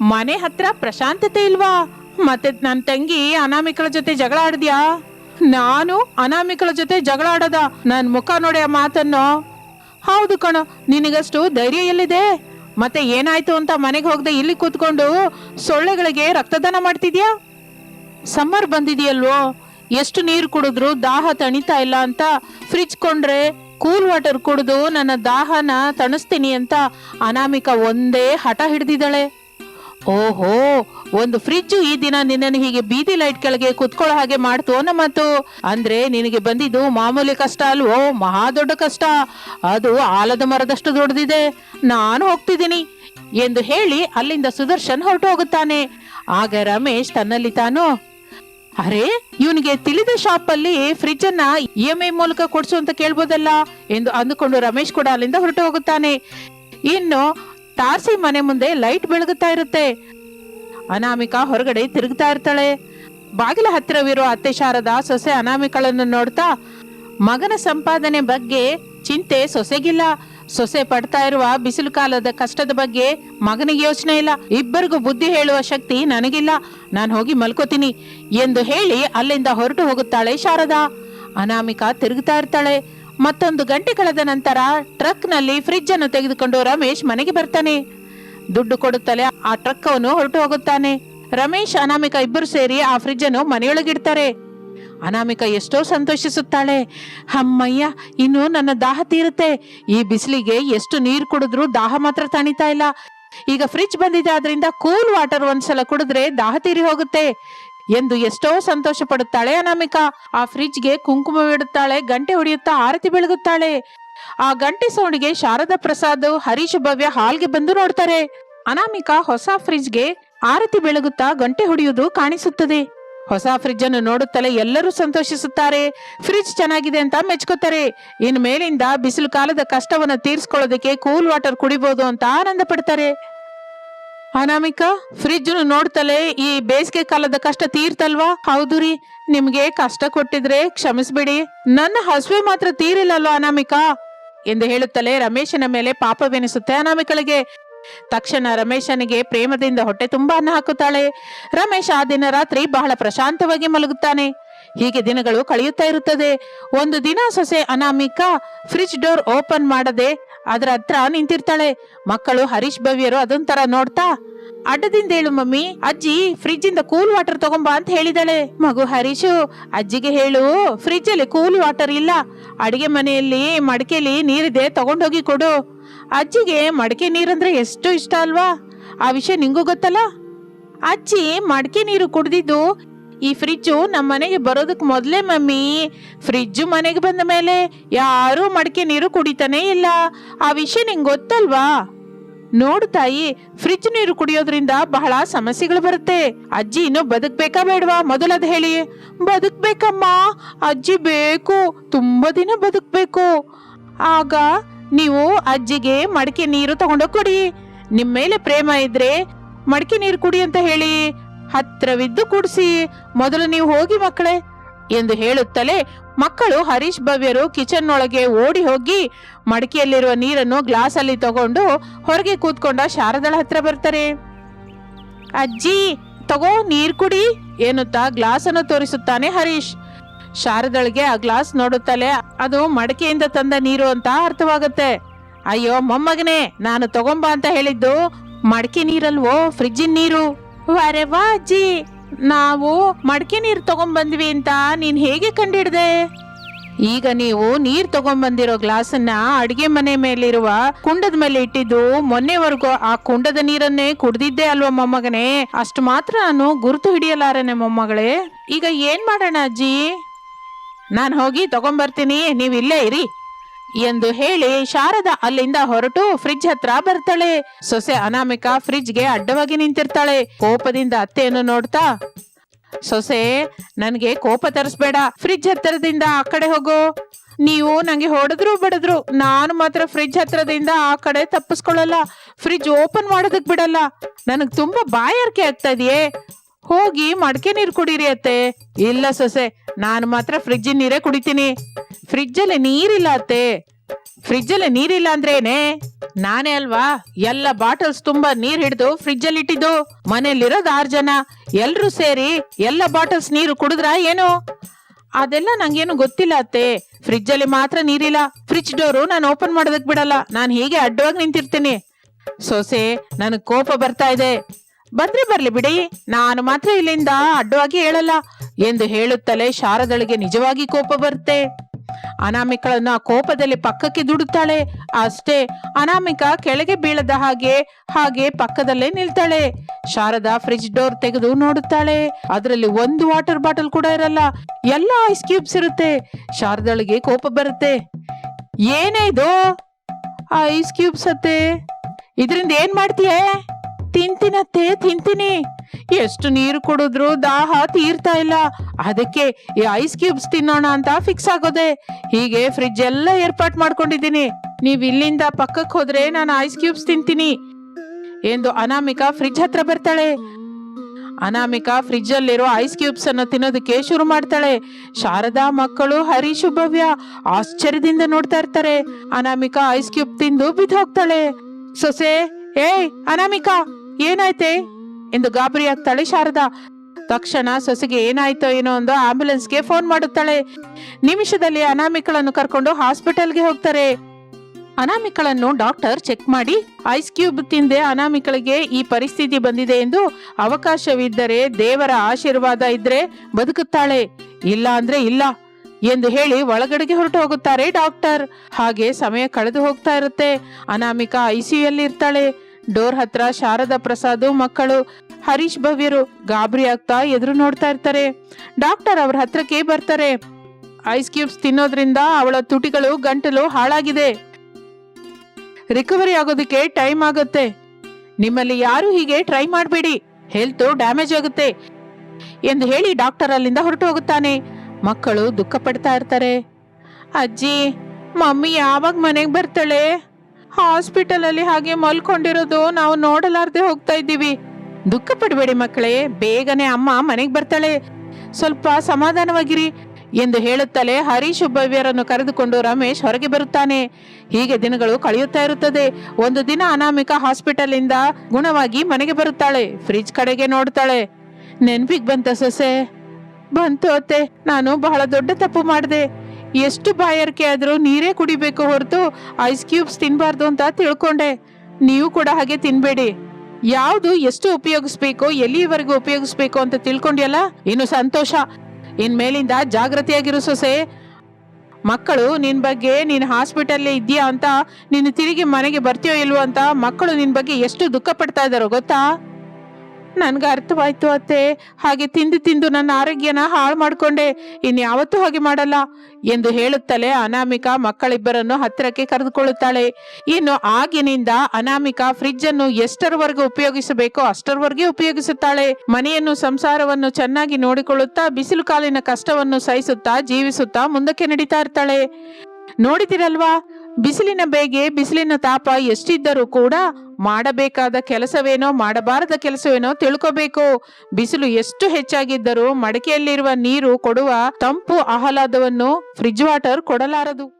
ಮನೆ ಹತ್ರ ಪ್ರಶಾಂತತೆ ಇಲ್ವಾ? ಮತ್ತೆ ನನ್ನ ತಂಗಿ ಅನಾಮಿಕಳ ಜೊತೆ ಜಗಳ ಆಡಿದ್ಯಾ? ನಾನು ಅನಾಮಿಕಳ ಜೊತೆ ಜಗಳ ಆಡದ? ನನ್ ಮುಖ ನೋಡಿ ಆ ಮಾತನ್ನು. ಹೌದು ಕಣೋ, ನಿನಗಷ್ಟು ಧೈರ್ಯ ಎಲ್ಲಿದೆ? ಮತ್ತೆ ಏನಾಯ್ತು ಅಂತ ಮನೆಗೆ ಹೋಗದೆ ಇಲ್ಲಿ ಕೂತ್ಕೊಂಡು ಸೊಳ್ಳೆಗಳಿಗೆ ರಕ್ತದಾನ ಮಾಡ್ತಿದ್ಯಾ? ಸಮ್ಮರ್ ಬಂದಿದೆಯಲ್ವೋ? ಎಷ್ಟು ನೀರು ಕುಡಿದ್ರು ದಾಹ ತಣಿತಾ ಇಲ್ಲ ಅಂತ ಫ್ರಿಜ್ ಕೊಂಡ್ರೆ ಕೂಲ್ ವಾಟರ್ ಕುಡಿದು ನನ್ನ ದಾಹನ ತಣಿಸ್ತೀನಿ ಅಂತ ಅನಾಮಿಕ ಒಂದೇ ಹಠ ಹಿಡ್ದಿದ್ದಾಳೆ. ಓಹೋ, ಒಂದು ಫ್ರಿಜ್ ಈ ದಿನ ನಿನ್ನನ್ನು ಹೀಗೆ ಬೀದಿ ಲೈಟ್ ಕೆಳಗೆ ಕುತ್ಕೊಳ್ಳೋ ಹಾಗೆ ಮಾಡ್ತು ಮಾತು. ಅಂದ್ರೆ ನಿನಗೆ ಬಂದಿದ್ದು ಮಾಮೂಲಿ ಕಷ್ಟ ಅಲ್ವೋ? ಮಹಾ ದೊಡ್ಡ ಕಷ್ಟ. ಅದು ಆಲದ ಮರದಷ್ಟು ದೊಡ್ಡದಿದೆ. ನಾನು ಹೋಗ್ತಿದ್ದೀನಿ ಎಂದು ಹೇಳಿ ಅಲ್ಲಿಂದ ಸುದರ್ಶನ್ ಹೊರಟು ಹೋಗುತ್ತಾನೆ ಆಗ ರಮೇಶ್ ತನ್ನಲ್ಲಿ ತಾನು ಅರೆ, ಇವನಿಗೆ ತಿಳಿದ ಶಾಪ್ ಅಲ್ಲಿ ಫ್ರಿಜ್ ಅನ್ನ ಇ ಎಂ ಐ ಮೂಲಕ ಕೊಡಿಸು ಅಂತ ಕೇಳ್ಬೋದಲ್ಲ ಎಂದು ಅಂದುಕೊಂಡು ರಮೇಶ್ ಕೂಡ ಅಲ್ಲಿಂದ ಹೊರಟು ಹೋಗುತ್ತಾನೆ. ಇನ್ನು ತಾರ್ಸಿ ಮನೆ ಮುಂದೆ ಲೈಟ್ ಬೆಳಗುತ್ತಾ ಇರುತ್ತೆ. ಅನಾಮಿಕಾ ಹೊರಗಡೆ ತಿರುಗ್ತಾ ಇರ್ತಾಳೆ. ಬಾಗಿಲ ಹತ್ತಿರವಿರುವ ಅತ್ತೆ ಶಾರದಾ ಸೊಸೆ ಅನಾಮಿಕಳನ್ನು ನೋಡ್ತಾ ಮಗನ ಸಂಪಾದನೆ ಬಗ್ಗೆ ಚಿಂತೆ ಸೊಸೆಗಿಲ್ಲ. ಸೊಸೆ ಪಡ್ತಾ ಇರುವ ಬಿಸಿಲು ಕಾಲದ ಕಷ್ಟದ ಬಗ್ಗೆ ಮಗನಿಗೆ ಯೋಚನೆ ಇಲ್ಲ. ಇಬ್ಬರಿಗೂ ಬುದ್ಧಿ ಹೇಳುವ ಶಕ್ತಿ ನನಗಿಲ್ಲ. ನಾನು ಹೋಗಿ ಮಲ್ಕೋತೀನಿ ಎಂದು ಹೇಳಿ ಅಲ್ಲಿಂದ ಹೊರಟು ಹೋಗುತ್ತಾಳೆ ಶಾರದಾ. ಅನಾಮಿಕಾ ತಿರುಗುತ್ತಾ ಇರ್ತಾಳೆ. ಮತ್ತೊಂದು ಗಂಟೆ ಕಳೆದ ನಂತರ ಟ್ರಕ್ನಲ್ಲಿ ಫ್ರಿಜ್ ಅನ್ನು ತೆಗೆದುಕೊಂಡು ರಮೇಶ್ ಮನೆಗೆ ಬರ್ತಾನೆ. ದುಡ್ಡು ಕೊಡುತ್ತಲೇ ಆ ಟ್ರಕ್ ಅವನು ಹೊರಟು ಹೋಗುತ್ತಾನೆ. ರಮೇಶ್, ಅನಾಮಿಕಾ ಇಬ್ಬರು ಸೇರಿ ಆ ಫ್ರಿಜ್ ಅನ್ನು ಮನೆಯೊಳಗಿಡ್ತಾರೆ. ಅನಾಮಿಕಾ ಎಷ್ಟೋ ಸಂತೋಷಿಸುತ್ತಾಳೆ. ಅಮ್ಮಯ್ಯ, ಇನ್ನು ನನ್ನ ದಾಹ ತೀರುತ್ತೆ. ಈ ಬಿಸಿಲಿಗೆ ಎಷ್ಟು ನೀರು ಕುಡಿದ್ರು ದಾಹ ಮಾತ್ರ ತಣಿತಾ ಇಲ್ಲ. ಈಗ ಫ್ರಿಜ್ ಬಂದಿದೆ, ಆದ್ರಿಂದ ಕೂಲ್ ವಾಟರ್ ಒಂದ್ಸಲ ಕುಡಿದ್ರೆ ದಾಹ ತೀರಿ ಹೋಗುತ್ತೆ ಎಂದು ಎಷ್ಟೋ ಸಂತೋಷ ಪಡುತ್ತಾಳೆ ಅನಾಮಿಕ. ಆ ಫ್ರಿಡ್ಜ್ಗೆ ಕುಂಕುಮವಿಡುತ್ತಾಳೆ, ಗಂಟೆ ಹೊಡೆಯುತ್ತಾ ಆರತಿ ಬೆಳಗುತ್ತಾಳೆ. ಆ ಗಂಟೆ ಸೌಂಡಿಗೆ ಶಾರದಾ ಪ್ರಸಾದ್, ಹರೀಶ್ ಭವ್ಯ ಹಾಲ್ಗೆ ಬಂದು ನೋಡ್ತಾರೆ. ಅನಾಮಿಕ ಹೊಸ ಫ್ರಿಜ್ಗೆ ಆರತಿ ಬೆಳಗುತ್ತಾ ಗಂಟೆ ಹೊಡೆಯುವುದು ಕಾಣಿಸುತ್ತದೆ. ಹೊಸ ಫ್ರಿಡ್ಜ್ ಅನ್ನು ನೋಡುತ್ತಲೇ ಎಲ್ಲರೂ ಸಂತೋಷಿಸುತ್ತಾರೆ. ಫ್ರಿಜ್ ಚೆನ್ನಾಗಿದೆ ಅಂತ ಮೆಚ್ಕೋತಾರೆ. ಇನ್ ಮೇಲಿಂದ ಬಿಸಿಲು ಕಾಲದ ಕಷ್ಟವನ್ನ ತೀರ್ಸ್ಕೊಳ್ಳೋದಕ್ಕೆ ಕೂಲ್ ವಾಟರ್ ಕುಡಿಬಹುದು ಅಂತ ಆನಂದ ಪಡ್ತಾರೆ. ಅನಾಮಿಕ ಫ್ರಿಡ್ಜ್ ನೋಡ್ತಲೇ ಈ ಬೇಸಿಗೆ ಕಾಲದ ಕಷ್ಟ ತೀರ್ತಲ್ವಾ? ಹೌದು ರೀ. ನಿಮ್ಗೆ ಕಷ್ಟ ಕೊಟ್ಟಿದ್ರೆ ಕ್ಷಮಿಸ್ಬಿಡಿ. ನನ್ನ ಹಸುವೆ ಮಾತ್ರ ತೀರಿಲ್ಲಲ್ವಾ ಅನಾಮಿಕಾ? ಎಂದು ಹೇಳುತ್ತಲೇ ರಮೇಶನ ಮೇಲೆ ಪಾಪವೆನಿಸುತ್ತೆ ಅನಾಮಿಕಳಿಗೆ. ತಕ್ಷಣ ರಮೇಶನಿಗೆ ಪ್ರೇಮದಿಂದ ಹೊಟ್ಟೆ ತುಂಬಾ ಅನ್ನ ಹಾಕುತ್ತಾಳೆ. ರಮೇಶ್ ಆ ದಿನ ರಾತ್ರಿ ಬಹಳ ಪ್ರಶಾಂತವಾಗಿ ಮಲಗುತ್ತಾನೆ. ಹೀಗೆ ದಿನಗಳು ಕಳೆಯುತ್ತಾ ಇರುತ್ತದೆ. ಒಂದು ದಿನ ಸೊಸೆ ಅನಾಮಿಕ ಫ್ರಿಜ್ ಡೋರ್ ಓಪನ್ ಮಾಡದೆ ಅದರ ಹತ್ರ ನಿಂತಿರ್ತಾಳೆ. ಮಕ್ಕಳು ಹರೀಶ್ ಭವ್ಯರು ಅದೊಂಥರ ನೋಡ್ತಾ, ಅಡ್ಡದಿಂದ ಹೇಳು ಮಮ್ಮಿ, ಅಜ್ಜಿ ಫ್ರಿಜ್ ಇಂದ ಕೂಲ್ ವಾಟರ್ ತಗೊಂಬಾ ಅಂತ ಹೇಳಿದಾಳೆ. ಮಗು ಹರೀಶು, ಅಜ್ಜಿಗೆ ಹೇಳು ಫ್ರಿಜ್ ಅಲ್ಲಿ ಕೂಲ್ ವಾಟರ್ ಇಲ್ಲ. ಅಡಿಗೆ ಮನೆಯಲ್ಲಿ, ಮಡಿಕೆಲಿ ನೀರಿದೆ, ತಗೊಂಡೋಗಿ ಕೊಡು. ಅಜ್ಜಿಗೆ ಮಡಕೆ ನೀರಂದ್ರೆ ಎಷ್ಟು ಇಷ್ಟ ಅಲ್ವಾ? ಆ ವಿಷಯ ನಿಂಗೂ ಗೊತ್ತಲ್ಲ? ಅಜ್ಜಿ ಮಡಕೆ ನೀರು ಕುಡ್ದಿದ್ದು ಈ ಫ್ರಿಜ್ಜು ನಮ್ಮ ಮನೆಗೆ ಬರೋದಕ್ಕೆ ಮೊದಲೇ ಮಮ್ಮಿ. ಫ್ರಿಜ್ಜು ಮನೆಗೆ ಬಂದ ಮೇಲೆ ಯಾರೂ ಮಡಕೆ ನೀರು ಕುಡಿತಾನೇ ಇಲ್ಲ. ಆ ವಿಷಯ ನಿಂಗೆ ಗೊತ್ತಲ್ವಾ? ನೋಡು ತಾಯಿ, ಫ್ರಿಜ್ ನೀರು ಕುಡಿಯೋದ್ರಿಂದ ಬಹಳ ಸಮಸ್ಯೆಗಳು ಬರುತ್ತೆ. ಅಜ್ಜಿ ಇನ್ನು ಬದುಕ್ಬೇಕಾ ಬೇಡವಾ? ಮೊದಲದ ಹೇಳಿ. ಬದುಕ್ಬೇಕಮ್ಮ. ಅಜ್ಜಿ ಬೇಕು. ತುಂಬಾ ದಿನ ಬದುಕ್ಬೇಕು. ಆಗ ನೀವು ಅಜ್ಜಿಗೆ ಮಡಿಕೆ ನೀರು ತಗೊಂಡೋಗಿ ಕೊಡಿ. ನಿಮ್ಮ ಮೇಲೆ ಪ್ರೇಮ ಇದ್ರೆ ಮಡಿಕೆ ನೀರು ಕುಡಿ ಅಂತ ಹೇಳಿ ಹತ್ರವಿದ್ದು ಕುಡಿಸಿ. ಮೊದಲು ನೀವು ಹೋಗಿ ಮಕ್ಕಳೇ ಎಂದು ಹೇಳುತ್ತಲೇ ಮಕ್ಕಳು ಹರೀಶ್ ಭವ್ಯರು ಕಿಚನ್ ಒಳಗೆ ಓಡಿ ಹೋಗಿ ಮಡಿಕೆಯಲ್ಲಿರುವ ನೀರನ್ನು ಗ್ಲಾಸ್ ಅಲ್ಲಿ ತಗೊಂಡು ಹೊರಗೆ ಕೂತ್ಕೊಂಡ ಶಾರದಳ ಹತ್ರ ಬರ್ತಾರೆ. ಅಜ್ಜಿ, ತಗೋ ನೀರ್ ಕುಡಿ ಎನ್ನುತ್ತಾ ಗ್ಲಾಸ್ ಅನ್ನು ತೋರಿಸುತ್ತಾನೆ ಹರೀಶ್. ಶಾರದಳಿಗೆ ಆ ಗ್ಲಾಸ್ ನೋಡುತ್ತಲೇ, ಅದು ಮಡಕೆಯಿಂದ ತಂದ ನೀರು ಅಂತ ಅರ್ಥವಾಗುತ್ತೆ. ಅಯ್ಯೋ, ಮೊಮ್ಮಗನೇ, ನಾನು ತಗೊಂಬ ಅಂತ ಹೇಳಿದ್ದು ಮಡಕೆ ನೀರಲ್ವೋ, ಫ್ರಿಜ್ಜಿನ ನೀರು? ವರೆವಾ ಅಜ್ಜಿ ನಾವು ಮಡಕೆ ನೀರು ತಗೊಂಬಂದ್ವಿ ಅಂತ ನೀನ್ ಹೇಗೆ ಕಂಡಿಡ್ದೆ? ಈಗ ನೀವು ನೀರ್ ತಗೊಂಬಂದಿರೋ ಗ್ಲಾಸನ್ನ ಅಡಿಗೆ ಮನೆ ಮೇಲಿರುವ ಕುಂಡದ ಮೇಲೆ ಇಟ್ಟಿದ್ದು ಮೊನ್ನೆವರೆಗೂ ಆ ಕುಂಡದ ನೀರನ್ನೇ ಕುಡ್ದಿದ್ದೆ ಅಲ್ವಾ ಮೊಮ್ಮಗನೇ? ಅಷ್ಟು ಮಾತ್ರ ನಾನು ಗುರುತು ಹಿಡಿಯಲಾರನೆ ಮೊಮ್ಮಗಳೇ. ಈಗ ಏನ್ ಮಾಡೋಣ ಅಜ್ಜಿ? ನಾನು ಹೋಗಿ ತಗೊಂಬರ್ತೀನಿ, ನೀವು ಇಲ್ಲೇ ಇರಿ ಎಂದು ಹೇಳಿ ಶಾರದ ಅಲ್ಲಿಂದ ಹೊರಟು ಫ್ರಿಡ್ಜ್ ಹತ್ರ ಬರ್ತಾಳೆ. ಸೊಸೆ ಅನಾಮಿಕಾ ಫ್ರಿಡ್ಜ್ಗೆ ಅಡ್ಡವಾಗಿ ನಿಂತಿರ್ತಾಳೆ. ಕೋಪದಿಂದ ಅತ್ತೆಯನ್ನು ನೋಡ್ತಾ, ಸೊಸೆ, ನನ್ಗೆ ಕೋಪ ತರಿಸ್ಬೇಡ ಫ್ರಿಡ್ಜ್ ಹತ್ತಿರದಿಂದ ಆ ಕಡೆ ಹೋಗು. ನೀವು ನಂಗೆ ಹೊಡೆದ್ರು ಬಡದ್ರು, ನಾನು ಮಾತ್ರ ಫ್ರಿಡ್ಜ್ ಹತ್ರದಿಂದ ಆ ಕಡೆ ತಪ್ಪಿಸ್ಕೊಳ್ಳಲ್ಲ ಫ್ರಿಡ್ಜ್ ಓಪನ್ ಮಾಡೋದಕ್ ಬಿಡಲ್ಲ. ನನಗೆ ತುಂಬಾ ಬಾಯಾರಿಕೆ ಆಗ್ತಾ ಇದೆಯೇ? ಹೋಗಿ ಮಡಕೆ ನೀರು ಕುಡೀರಿ ಅತ್ತೆ. ಇಲ್ಲ ಸೊಸೆ, ನಾನು ಮಾತ್ರ ಫ್ರಿಜ್ಜಿನ ನೀರೇ ಕುಡಿತೀನಿ. ಫ್ರಿಡ್ಜಲ್ಲಿ ನೀರಿಲ್ಲ ಅತ್ತೆ. ಫ್ರಿಡ್ಜಲ್ಲಿ ನೀರಿಲ್ಲ ಅಂದ್ರೇನೆ? ನಾನೇ ಅಲ್ವಾ? ಎಲ್ಲ ಬಾಟಲ್ಸ್ ತುಂಬಾ ನೀರ್ ಹಿಡಿದು ಫ್ರಿಡ್ಜಲ್ಲಿ ಇಟ್ಟಿದ್ದು. ಮನೇಲಿರೋದು ಆರ್ ಜನ. ಎಲ್ರು ಸೇರಿ ಎಲ್ಲ ಬಾಟಲ್ಸ್ ನೀರು ಕುಡಿದ್ರಾ ಏನು? ಅದೆಲ್ಲ ನಂಗೇನು ಗೊತ್ತಿಲ್ಲ ಅತ್ತೆ. ಫ್ರಿಡ್ಜಲ್ಲಿ ಮಾತ್ರ ನೀರಿಲ್ಲ. ಫ್ರಿಜ್ ಡೋರು ನಾನು ಓಪನ್ ಮಾಡೋದಕ್ ಬಿಡಲ್ಲ. ನಾನು ಹೀಗೆ ಅಡ್ಡವಾಗಿ ನಿಂತಿರ್ತೀನಿ. ಸೊಸೆ, ನನಗ್ ಕೋಪ ಬರ್ತಾ ಇದೆ. ಬಂದ್ರೆ ಬರ್ಲಿ ಬಿಡಿ. ನಾನು ಮಾತ್ರ ಇಲ್ಲಿಂದ ಅಡ್ಡವಾಗಿ ಹೇಳಲ್ಲ. ಎಂದು ಹೇಳುತ್ತಲೇ ಶಾರದಳಿಗೆ ನಿಜವಾಗಿ ಕೋಪ ಬರುತ್ತೆ. ಅನಾಮಿಕಳನ್ನ ಕೋಪದಲ್ಲಿ ಪಕ್ಕಕ್ಕೆ ದುಡುತ್ತಾಳೆ. ಅಷ್ಟೇ, ಅನಾಮಿಕ ಕೆಳಗೆ ಬೀಳದ ಹಾಗೆ ಹಾಗೆ ಪಕ್ಕದಲ್ಲೇ ನಿಲ್ತಾಳೆ. ಶಾರದಾ ಫ್ರಿಜ್ ಡೋರ್ ತೆಗೆದು ನೋಡುತ್ತಾಳೆ. ಅದರಲ್ಲಿ ಒಂದು ವಾಟರ್ ಬಾಟಲ್ ಕೂಡ ಇರಲ್ಲ. ಎಲ್ಲ ಐಸ್ ಕ್ಯೂಬ್ಸ್ ಇರುತ್ತೆ. ಶಾರದಳಿಗೆ ಕೋಪ ಬರುತ್ತೆ. ಏನೇ ಇದು? ಐಸ್ ಕ್ಯೂಬ್ಸ್ ಅತ್ತೆ. ಇದರಿಂದ ಏನ್ ಮಾಡ್ತೀಯೇ? ತಿಂತೀನತ್ತೆ ತಿಂತೀನಿ. ಎಷ್ಟು ನೀರು ಕುಡಿದ್ರು ದಾಹ ತೀರ್ತಾ ಇಲ್ಲ. ಅದಕ್ಕೆ ಈ ಐಸ್ ಕ್ಯೂಬ್ಸ್ ತಿನ್ನೋಣ ಅಂತ ಫಿಕ್ಸ್ ಆಗೋದೆ. ಹೀಗೆ ಫ್ರಿಡ್ಜ್ ಎಲ್ಲ ಏರ್ಪಾಟ್ ಮಾಡ್ಕೊಂಡಿದ್ದೀನಿ. ನೀವ್ ಇಲ್ಲಿಂದ ಪಕ್ಕಕ್ಕೆ ಹೋದ್ರೆ ನಾನು ಐಸ್ ಕ್ಯೂಬ್ಸ್ ತಿಂತೀನಿ. ಎಂದು ಅನಾಮಿಕಾ ಫ್ರಿಡ್ಜ್ ಹತ್ರ ಬರ್ತಾಳೆ. ಅನಾಮಿಕಾ ಫ್ರಿಜ್ ಅಲ್ಲಿರೋ ಐಸ್ ಕ್ಯೂಬ್ಸ್ ಅನ್ನು ತಿನ್ನೋದಕ್ಕೆ ಶುರು ಮಾಡ್ತಾಳೆ. ಶಾರದಾ ಮಕ್ಕಳು ಹರೀಶು ಭವ್ಯ ಆಶ್ಚರ್ಯದಿಂದ ನೋಡ್ತಾ ಇರ್ತಾರೆ. ಅನಾಮಿಕಾ ಐಸ್ ಕ್ಯೂಬ್ ತಿಂದು ಬಿದ್ದು ಹೋಗ್ತಾಳೆ. ಸೊಸೆ, ಏಯ್, ಅನಾಮಿಕಾ! ಏನಾಯ್ತೆ? ಎಂದು ಗಾಬರಿಯಾಗ್ತಾಳೆ ಶಾರದಾ. ತಕ್ಷಣ ಸೊಸೆಗೆ ಏನಾಯ್ತೋ ಏನೋ ಒಂದು ಆಂಬ್ಯುಲೆನ್ಸ್ಗೆ ಫೋನ್ ಮಾಡುತ್ತಾಳೆ. ನಿಮಿಷದಲ್ಲಿ ಅನಾಮಿಕಳನ್ನು ಕರ್ಕೊಂಡು ಹಾಸ್ಪಿಟಲ್ಗೆ ಹೋಗ್ತಾರೆ. ಅನಾಮಿಕಳನ್ನು ಡಾಕ್ಟರ್ ಚೆಕ್ ಮಾಡಿ ಐಸ್ ಕ್ಯೂಬ್ ತಿಂದೆ ಅನಾಮಿಕಳಿಗೆ ಈ ಪರಿಸ್ಥಿತಿ ಬಂದಿದೆ ಎಂದು ಅವಕಾಶವಿದ್ದರೆ ದೇವರ ಆಶೀರ್ವಾದ ಇದ್ರೆ ಬದುಕುತ್ತಾಳೆ. ಇಲ್ಲ ಅಂದ್ರೆ ಇಲ್ಲ ಎಂದು ಹೇಳಿ ಒಳಗಡೆಗೆ ಹೊರಟು ಹೋಗುತ್ತಾರೆ ಡಾಕ್ಟರ್. ಹಾಗೆ ಸಮಯ ಕಳೆದು ಹೋಗ್ತಾ ಇರುತ್ತೆ. ಅನಾಮಿಕಾ ಐಸಿಯುಯಲ್ಲಿ ಇರ್ತಾಳೆ ಡೋರ್ ಹತ್ರ ಶಾರದಾ ಪ್ರಸಾದ್ ಮಕ್ಕಳು ಹರೀಶ್ ಭವ್ಯರು ಗಾಬರಿ ಆಗ್ತಾ ಎದುರು ನೋಡ್ತಾ ಇರ್ತಾರೆ. ಡಾಕ್ಟರ್ ಅವ್ರ ಹತ್ರಕ್ಕೆ ಬರ್ತಾರೆ. ಐಸ್ ಕ್ಯೂಬ್ಸ್ ತಿನ್ನೋದ್ರಿಂದ ಅವಳ ತುಟಿಗಳು ಗಂಟಲು ಹಾಳಾಗಿದೆ. ರಿಕವರಿ ಆಗೋದಕ್ಕೆ ಟೈಮ್ ಆಗುತ್ತೆ. ನಿಮ್ಮಲ್ಲಿ ಯಾರು ಹೀಗೆ ಟ್ರೈ ಮಾಡಬೇಡಿ. ಹೆಲ್ತ್ ಡ್ಯಾಮೇಜ್ ಆಗುತ್ತೆ ಎಂದು ಹೇಳಿ ಡಾಕ್ಟರ್ ಅಲ್ಲಿಂದ ಹೊರಟು ಹೋಗುತ್ತಾನೆ. ಮಕ್ಕಳು ದುಃಖ ಪಡ್ತಾ ಇರ್ತಾರೆ. ಅಜ್ಜಿ, ಮಮ್ಮಿ ಯಾವಾಗ ಮನೆಗೆ ಬರ್ತಾಳೆ? ಹಾಸ್ಪಿಟಲ್ ಅಲ್ಲಿ ಹಾಗೆ ಮಲ್ಕೊಂಡಿರೋದು ನಾವು ನೋಡಲಾರ್ದೆ ಹೋಗ್ತಾ ಇದ್ದೀವಿ. ದುಃಖ ಪಡಬೇಡಿ ಮಕ್ಕಳೇ, ಬೇಗನೆ ಅಮ್ಮ ಮನೆಗೆ ಬರ್ತಾಳೆ. ಸ್ವಲ್ಪ ಸಮಾಧಾನವಾಗಿರಿ ಎಂದು ಹೇಳುತ್ತಲೇ ಹರೀಶ್ ಭವ್ಯರನ್ನು ಕರೆದುಕೊಂಡು ರಮೇಶ್ ಹೊರಗೆ ಬರುತ್ತಾನೆ. ಹೀಗೆ ದಿನಗಳು ಕಳೆಯುತ್ತಾ ಇರುತ್ತದೆ. ಒಂದು ದಿನ ಅನಾಮಿಕ ಹಾಸ್ಪಿಟಲ್ ಇಂದ ಗುಣವಾಗಿ ಮನೆಗೆ ಬರುತ್ತಾಳೆ. ಫ್ರಿಜ್ ಕಡೆಗೆ ನೋಡ್ತಾಳೆ. ನೆನ್ಪಿಗ್ ಬಂತ ಸೊಸೆ. ಬಂತು ಅತ್ತೆ, ನಾನು ಬಹಳ ದೊಡ್ಡ ತಪ್ಪು ಮಾಡಿದೆ. ಎಷ್ಟು ಬಾಯಾರಿಕೆ ಆದರೂ ನೀರೇ ಕುಡಿಬೇಕು ಹೊರತು ಐಸ್ ಕ್ಯೂಬ್ಸ್ ತಿನ್ನಬಾರ್ದು ಅಂತ ತಿಳ್ಕೊಂಡೆ. ನೀವು ಕೂಡ ಹಾಗೆ ತಿನ್ಬೇಡಿ. ಯಾವುದು ಎಷ್ಟು ಉಪಯೋಗಿಸ್ಬೇಕು, ಎಲ್ಲಿವರೆಗೂ ಉಪಯೋಗಿಸ್ಬೇಕು ಅಂತ ತಿಳ್ಕೊಂಡ್ಯಲ್ಲ? ಇನ್ನು ಸಂತೋಷ. ಇನ್ ಮೇಲಿಂದ ಜಾಗೃತಿಯಾಗಿರು ಸೊಸೆ. ಮಕ್ಕಳು, ನಿನ್ ಬಗ್ಗೆ ನೀನ್ ಹಾಸ್ಪಿಟಲ್ಲೇ ಇದೆಯಾ ಅಂತ, ನೀನು ತಿರುಗಿ ಮನೆಗೆ ಬರ್ತೀಯೋ ಇಲ್ವೋ ಅಂತ ಮಕ್ಕಳು ನಿನ್ ಬಗ್ಗೆ ಎಷ್ಟು ದುಃಖ ಪಡ್ತಾ ಇದಾರೋ ಗೊತ್ತಾ? ನನ್ಗೆ ಅರ್ಥವಾಯ್ತು ಅತ್ತೆ. ಹಾಗೆ ತಿಂದು ತಿಂದು ನನ್ನ ಆರೋಗ್ಯನ ಹಾಳು ಮಾಡ್ಕೊಂಡೆ. ಇನ್ಯಾವತ್ತೂ ಹಾಗೆ ಮಾಡಲ್ಲ ಎಂದು ಹೇಳುತ್ತಲೇ ಅನಾಮಿಕಾ ಮಕ್ಕಳಿಬ್ಬರನ್ನು ಹತ್ತಿರಕ್ಕೆ ಕರೆದುಕೊಳ್ಳುತ್ತಾಳೆ. ಇನ್ನು ಆಗಿನಿಂದ ಅನಾಮಿಕಾ ಫ್ರಿಡ್ಜ್ ಅನ್ನು ಎಷ್ಟರವರೆಗೂ ಉಪಯೋಗಿಸಬೇಕೋ ಅಷ್ಟರವರೆಗೆ ಉಪಯೋಗಿಸುತ್ತಾಳೆ. ಮನೆಯನ್ನು, ಸಂಸಾರವನ್ನು ಚೆನ್ನಾಗಿ ನೋಡಿಕೊಳ್ಳುತ್ತಾ, ಬಿಸಿಲು ಕಾಲಿನ ಕಷ್ಟವನ್ನು ಸಹಿಸುತ್ತಾ, ಜೀವಿಸುತ್ತಾ ಮುಂದಕ್ಕೆ ನಡೀತಾ ಇರ್ತಾಳೆ. ನೋಡಿದಿರಲ್ವಾ? ಬಿಸಿಲಿನ ಬೇಗೆ ಬಿಸಿಲಿನ ತಾಪ ಎಷ್ಟಿದ್ದರೂ ಕೂಡ ಮಾಡಬೇಕಾದ ಕೆಲಸವೇನೋ, ಮಾಡಬಾರದ ಕೆಲಸವೇನೋ ತಿಳ್ಕೋಬೇಕು. ಬಿಸಿಲು ಎಷ್ಟು ಹೆಚ್ಚಾಗಿದ್ದರೂ ಮಡಕೆಯಲ್ಲಿರುವ ನೀರು ಕೊಡುವ ತಂಪು ಆಹ್ಲಾದವನ್ನು ಫ್ರಿಜ್ ವಾಟರ್ ಕೊಡಲಾರದು.